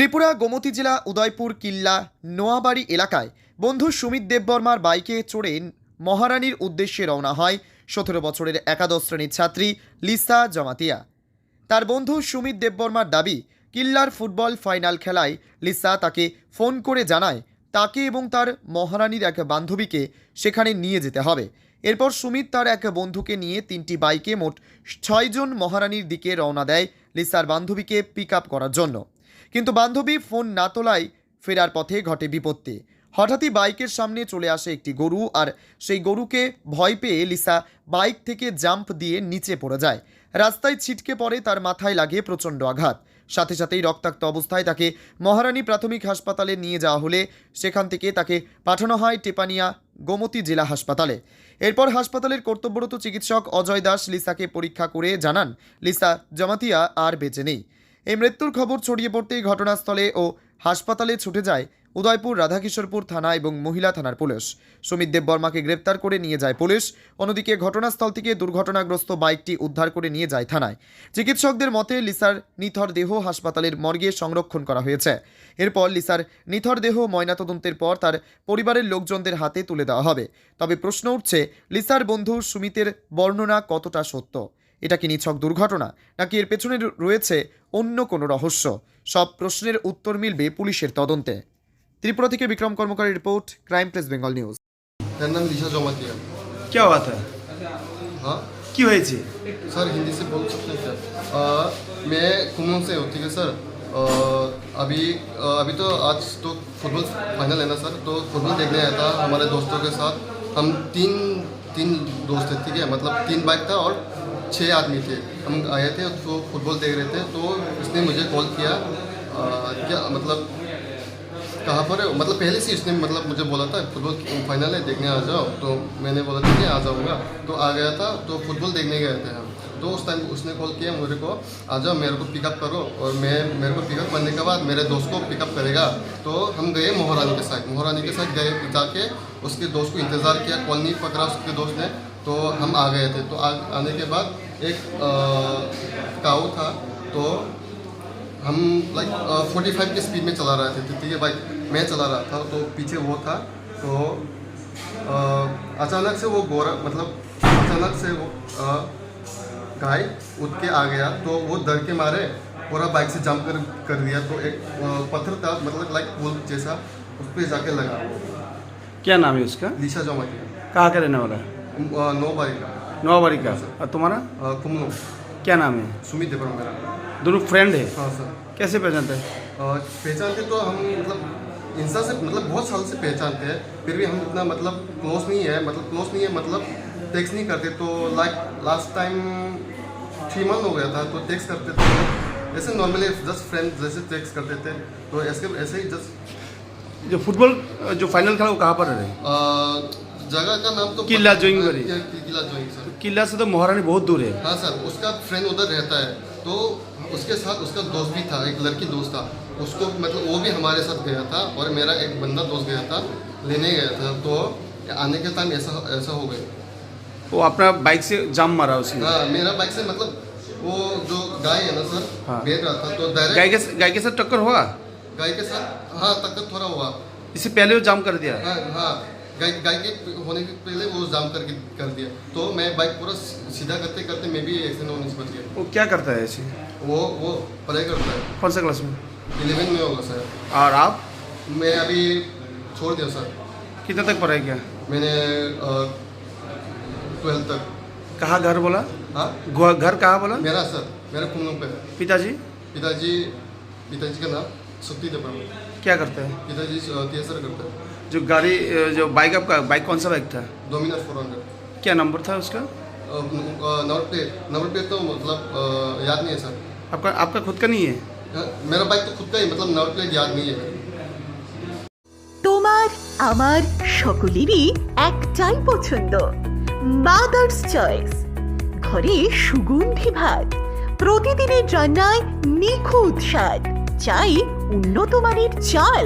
ত্রিপুরা, গোমতী জেলা, উদয়পুর, কিল্লা, নোয়াবাড়ি এলাকায় বন্ধু সুমিত দেববর্মার বাইকে চড়ে মহারানীর উদ্দেশ্যে রওনা হয় সতেরো বছরের একাদশ শ্রেণির ছাত্রী লিসা জমাতিয়া। তার বন্ধু সুমিত দেববর্মার দাবি, কিল্লার ফুটবল ফাইনাল খেলায় লিসা তাকে ফোন করে জানায়, তাকে এবং তার মহারানীর এক বান্ধবীকে সেখানে নিয়ে যেতে হবে। এরপর সুমিত তার এক বন্ধুকে নিয়ে তিনটি বাইকে মোট ছয়জন মহারানীর দিকে রওনা দেয় লিসার বান্ধবীকে পিক করার জন্য। কিন্তু বান্ধবী ফোন না তোলায় ফেরার পথে ঘটে বিপত্তি। হঠাৎই বাইকের সামনে চলে আসে একটি গরু আর সেই গরুকে ভয় পেয়ে লিসা বাইক থেকে জাম্প দিয়ে নিচে পড়ে যায়। রাস্তায় ছিটকে পড়ে তার মাথায় লাগে প্রচণ্ড আঘাত। সাথে সাথেই রক্তাক্ত অবস্থায় তাকে মহারানী প্রাথমিক হাসপাতালে নিয়ে যাওয়া হলে সেখান থেকে তাকে পাঠানো হয় টেপানিয়া গোমতী জেলা হাসপাতালে। এরপর হাসপাতালের কর্তব্যরত চিকিৎসক অজয় দাস লিসাকে পরীক্ষা করে জানান, লিসা, জমাতিয়া আর বেঁচে নেই। এই মৃত্যুর খবর ছড়িয়ে পড়তেই ঘটনাস্থলে ও হাসপাতালে ছুটে যায় উদয়পুর রাধাকিশোরপুর থানা এবং মহিলা থানার পুলিশ। সুমিত দেব বর্মাকে গ্রেপ্তার করে নিয়ে যায় পুলিশ। অন্যদিকে ঘটনাস্থল থেকে দুর্ঘটনাগ্রস্ত বাইকটি উদ্ধার করে নিয়ে যায় থানায়। চিকিৎসকদের মতে, লিসার নিথর দেহ হাসপাতালের মর্গে সংরক্ষণ করা হয়েছে। এরপর লিসার নিথর দেহ ময়নাতদন্তের পর তার পরিবারের লোকজনদের হাতে তুলে দেওয়া হবে। তবে প্রশ্ন উঠছে, লিসার বন্ধু সুমিতের বর্ণনা কতটা সত্য? এটা কি নিছক দুর্ঘটনা নাকি এর পেছনে র- রয়েছে অন্য কোনো রহস্য সব প্রশ্নের উত্তর মিলবে পুলিশের তদন্তে ত্রিপুরা থেকে Bikram কর্মকারী report crime press Bengal news मेरा नाम लीशा जमातिया क्या हुआ था हाँ কি হয়েছে सर हिंदी से बोल सकते हैं क्या आ, मैं कुमों से हूँ ठीक है सर आ, अभी आ, अभी तो आज तो फुटबॉल फाइनल है ना सर तो फुटबॉल देखने आया था हमारे दोस्तों के साथ हम तीन तीन दोस्त थे ठीक है मतलब तीन बाइक था और छः आदमी थे। हम आए थे तो फुटबॉल देख रहे थे तो उसने मुझे कॉल किया। आ, क्या मतलब कहाँ पर है? मतलब पहले से उसने मतलब मुझे बोला था फुटबॉल फाइनल है देखने आ जाओ। तो मैंने बोला ठीक है आ जाऊँगा। तो आ गया था तो फुटबॉल देखने गए थे हम। तो उस टाइम उसने कॉल किया मेरे को आ जाओ मेरे को पिकअप करो। और मैं मेरे को पिकअप करने के बाद मेरे दोस्त को पिकअप करेगा। तो हम गए मोहरानी के साथ। मोहरानी के साथ गए जाके उसके दोस्त को इंतज़ार किया कॉल नहीं पकड़ा उसके दोस्त ने। तो हम आ गए थे। तो आ, आने के बाद एक काऊ था। तो हम लाइक फोर्टी फाइव की स्पीड में चला रहे थे। ठीक है भाई? मैं चला रहा था तो पीछे वो था। तो अ, अचानक से वो गोरा मतलब अचानक से वो गाय उठ के आ गया। तो वो डर के मारे पूरा बाइक से जंप कर कर दिया। तो एक पत्थर था मतलब लाइक पुल जैसा उस पर जाके लगा। क्या नाम है उसका? निशा जमा कहाँ का रहने वाला है? नौ बारी का नौबारी का और तुम्हारा कुमनो क्या नाम है? सुमित देवरा मेरा। दोनों फ्रेंड है? हाँ सर। कैसे पहचानते हैं? पहचानते तो हम मतलब इंसान से मतलब बहुत साल से पहचानते हैं फिर भी हम इतना मतलब क्लोज नहीं है। मतलब क्लोज नहीं है मतलब टेक्स नहीं करते तो like last time three month हो गया था तो टेक्स करते थे। ऐसे नॉर्मली जस्ट फ्रेंड जैसे टेक्स करते थे तो ऐसे ऐसे ही जस्ट जो फुटबॉल जो फाइनल खेला वो कहाँ पर है जगह का नाम तो किला कि- किला जोइंग सर। किला से तो महारानी बहुत दूर है। हाँ सर उसका फ्रेंड उधर रहता है। तो उसके साथ उसका दोस्त भी था एक लड़की दोस्त था। उसको मतलब वो भी हमारे साथ गया था और मेरा एक बंदा दोस्त गया था लेने गया था। तो आने के टाइम ऐसा ऐसा हो गया। वो अपना बाइक से जाम मारा उसने। हाँ मेरा बाइक से मतलब वो जो गाय है ना सर हाँ। बेच रहा था तो गाय डायरेक्ट के गाय के साथ टक्कर हुआ? गाय के साथ हाँ टक्कर थोड़ा हुआ। इससे पहले वो जाम कर दिया? हाँ हाँ। गाय के होने के पहले वो जाम करके कर दिया। तो मैं बाइक पूरा सीधा करते करते मैं भी एक्सीडेंट होने से बच गया। वो क्या करता है ऐसे? वो वो पढ़ाई करता है। कौन सा क्लास में? इलेवन में होगा सर और आप? मैं अभी छोड़ दिया सर कितने तक पढ़ाई किया? मैंने ट्वेल्थ तक। कहाँ घर बोला? हाँ? घर कहाँ बोला? मेरा सर मेरा कुमलों पे पिताजी? पिताजी पिताजी का नाम सुक्ति देवर क्या करते हैं? पिताजी तिहसर करते हैं। जो गाड़ी जो बाइक आपका बाइक कौन सा बाइक था डोमिनर फोर हंड्रेड क्या नंबर था उसका नंबर प्लेट नंबर प्लेट तो मतलब अ, याद नहीं है सर आपका आपका खुद का नहीं है हाँ, मेरा बाइक तो खुद का ही मतलब नंबर प्लेट याद नहीं है তোমার আমার সকলেরই একটাই পছন্দ মাদার্স চয়েস ঘরে সুগন্ধি ভাত প্রতিদিনের রান্নায় নিখুঁত স্বাদ চাই উন্নত মানের চাল